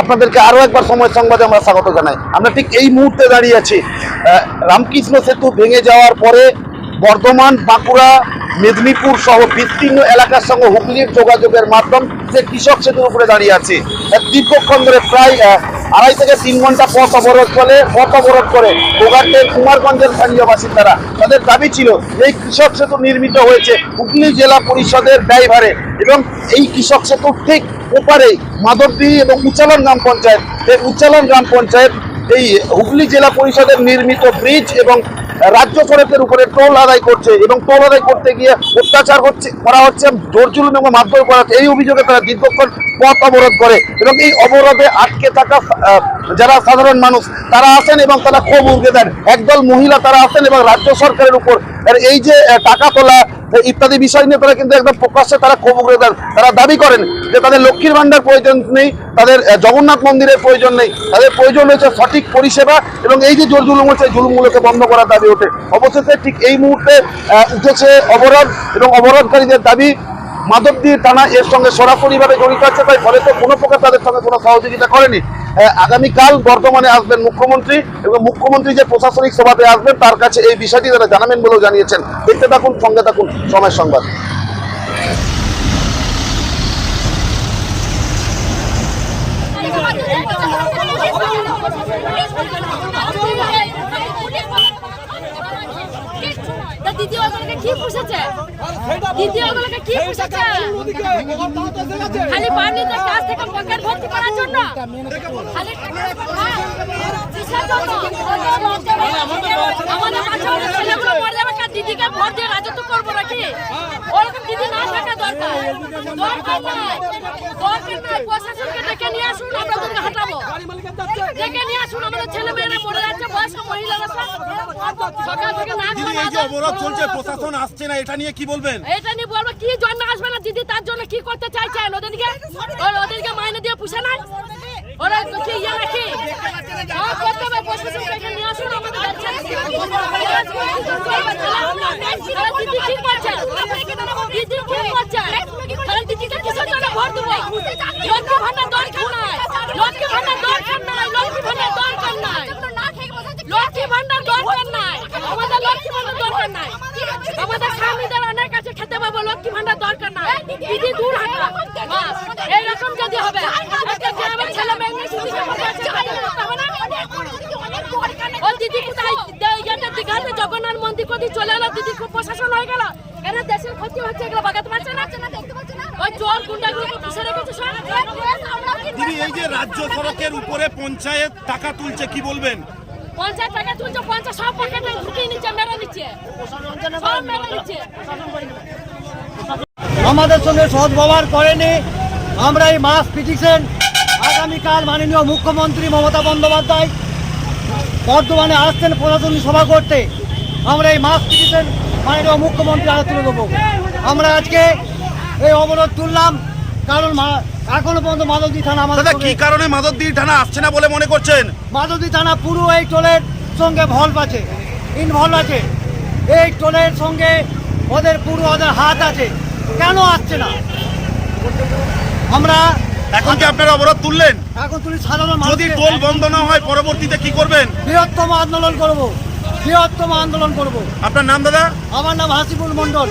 আপনাদেরকে আরও একবার সময় সংবাদে আমরা স্বাগত জানাই। আমরা ঠিক এই মুহূর্তে দাঁড়িয়ে আছি। রামকৃষ্ণ সেতু ভেঙে যাওয়ার পরে বর্ধমান, বাঁকুড়া, মেদিনীপুর সহ বিস্তীর্ণ এলাকার সঙ্গে হুগলির যোগাযোগের মাধ্যম সে কৃষক সেতুর উপরে দাঁড়িয়ে আছে। দীর্ঘক্ষণ ধরে প্রায় আড়াই থেকে তিন ঘণ্টা পথ অবরোধ করে, পথ অবরোধ করে গোঘাটের কুমারগঞ্জের স্থানীয় বাসিন্দারা তাদের দাবি ছিল এই কৃষক সেতু নির্মিত হয়েছে হুগলি জেলা পরিষদের ব্যয়ভারে এবং এই কৃষক সেতুর ঠিক ওপারে মাধবদী এবং উচ্চালন গ্রাম পঞ্চায়েত, এই উচ্চালন গ্রাম পঞ্চায়েত, এই হুগলি জেলা পরিষদের নির্মিত ব্রিজ এবং রাজ্য সড়কের উপরে টোল আদায় করছে এবং টোল আদায় করতে গিয়ে অত্যাচার হচ্ছে, করা হচ্ছে জোর জুলুম এবং মারধর করা এই অভিযোগে তারা দীর্ঘক্ষণ পথ অবরোধ করে এবং এই অবরোধে আটকে থাকা যারা সাধারণ মানুষ, তারা আসেন এবং তারা ক্ষোভ উর্গে দেন। একদল মহিলা তারা আসেন এবং রাজ্য সরকারের উপর এই যে টাকা তোলা ইত্যাদি বিষয় নিয়ে তারা কিন্তু একদম প্রকাশ্যে তারা ক্ষোভ উগড়ে দেন। তারা দাবি করেন যে তাদের লক্ষ্মীর ভান্ডার প্রয়োজন নেই তাদের জগন্নাথ মন্দিরের প্রয়োজন নেই। তাদের প্রয়োজন রয়েছে সঠিক পরিষেবা এবং এই যে জোর জুলুম হচ্ছে জুলুমগুলোকে বন্ধ করার দাবি ওঠে। অবশেষে ঠিক এই মুহূর্তে উঠেছে অবরোধ এবং অবরোধকারীদের দাবি মাধবদী টানা এর সঙ্গে সরাসরিভাবে জড়িত আছে, তাই ফলে তো কোনো প্রকার তাদের সঙ্গে কোনো সহযোগিতা করেনি। আগামীকাল বর্তমানে আসবেন মুখ্যমন্ত্রী এবং মুখ্যমন্ত্রী যে প্রশাসনিক সভাতে আসবেন, তার কাছে এই বিষয়টি তারা জানাবেন বলেও জানিয়েছেন। দেখতে থাকুন, সঙ্গে থাকুন, সময় সংবাদ। কার দিদিকে ভোট দিয়ে রাজত্ব করব নাকি ওরকম দিদি না থাকা দরকার দরকার নাই। দরকার নাই। প্রশাসনকে ডেকে নিয়ে আসুন, আমরা ওদেরকে হাঁটাবো ডেকে নিয়ে আসুন আমাদের ছেলে মেয়েরা মরে যাচ্ছে বয়স্ক মহিলারা সকাল থেকে না দিদি এই যে অবরোধ চলছে প্রশাসন আসছে না এটা নিয়ে কি বলবেন? এটা নিয়ে বলব কি জন্য আসবে না? দিদি তার জন্য কি করতে চাইছেন? ওদেরকে ওদেরকে মাইনে দিয়ে পুষে নাই? ওরা কি ইয়ে নাকি করতে হবে প্রশাসনকে নিয়ে আসুন আমাদের দিদি কি করছে? দিদি কি করছে? দিদিকে কিসের জন্য ভোট দেবো? ভান্ডার দরকার নাই। লক্ষ্মী ভান্ডার দরকার নাই লক্ষ্মী ভান্ডার দরকার নাই লক্ষ্মী ভান্ডার দরকার নাই আমাদের স্বামীদের অনেক কাছে খেতে পাবো লক্ষ্মী ভান্ডার দরকার দীঘাতে জগন্নাথ মন্দির কোথায় চলে এলো, দিদি প্রশাসন হয়ে গেল। এর দেশের ক্ষতি হচ্ছে, এগুলো বাগাতে পারছে না? দিদি এই যে রাজ্য সড়কের উপরে পঞ্চায়েত টাকা তুলছে, কি বলবেন? টাকা তুলছে সব ঢুকিয়ে নিচ্ছে, মেরে সব মেরে আমাদের সঙ্গে সদ্ব্যবহার করেনি। আমরা এই মাস পিটিশন আগামীকাল মাননীয় মুখ্যমন্ত্রী মমতা বন্দ্যোপাধ্যায় বর্ধমানে আসছেন প্রশাসনিক সভা করতে। আমরা এই মাস পিটিশন মাননীয় মুখ্যমন্ত্রী তুলে দেবো আমরা আজকে এই অবরোধ তুললাম। কারণ মা- এখনও পর্যন্ত মাধবদী থানা আমাদের কি কারণে মাধবদীর থানা আসছে না বলে মনে করছেন? মাধবদী থানা পুরো এই টোলের সঙ্গে ভলভ আছে ইনভলভ আছে। এই টোলের সঙ্গে ওদের পুরো ওদের হাত আছে। কেন আসছে না? আমরা এখন কি আপনারা অবরোধ তুললেন? এখন তুলি সাধারণ যদি টোল বন্ধ না হয় পরবর্তীতে কি করবেন? বৃহত্তম আন্দোলন করব। বৃহত্তম আন্দোলন করব। আপনার নাম দাদা? আমার নাম হাসিবুল মন্ডল